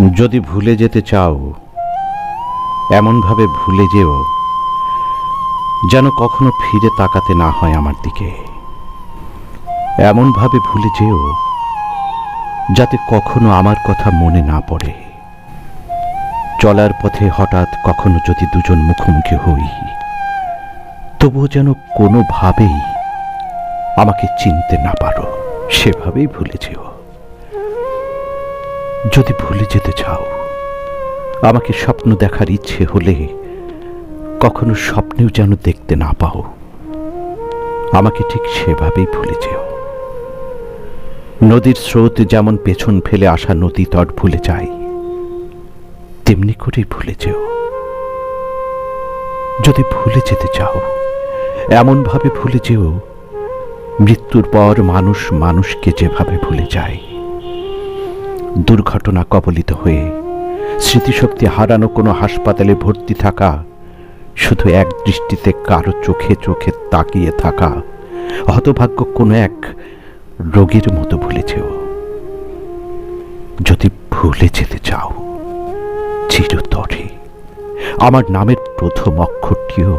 যদি ভুলে যেতে চাও, এমনভাবে ভুলে যেও যেন কখনো ফিরে তাকাতে না হয় আমার দিকে। এমনভাবে ভুলে যেও যাতে কখনো আমার কথা মনে না পড়ে। চলার পথে হঠাৎ কখনো যদি দুজন মুখোমুখি হই, তবুও যেন কোনোভাবেই আমাকে চিনতে না পারো। সেভাবেই ভুলে যেও। যদি ভুলে যেতে চাও, আমাকে স্বপ্ন দেখার ইচ্ছে হলে কখনো স্বপ্নেও যেন দেখতে না পাও। আমাকে ঠিক সেভাবেই ভুলে যেও। নদীর স্রোত যেমন পেছন ফেলে আসা নদী তট ভুলে যায়, তেমনি করেই ভুলে যেও। যদি ভুলে যেতে চাও, এমনভাবে ভুলে যেও, মৃত্যুর পর মানুষ মানুষকে যেভাবে ভুলে যায় দুর্ঘটনা কবলিত হয়ে স্মৃতিশক্তি হারানো কোনো হাসপাতালে ভর্তি থাকা, শুধু এক দৃষ্টিতে কারও চোখে চোখে তাকিয়ে থাকা হতভাগ্য কোনো এক রোগীর মতো ভুলেছেও। যদি ভুলে যেতে চাও, চিরতরে। আমার নামের প্রথম অক্ষরটিও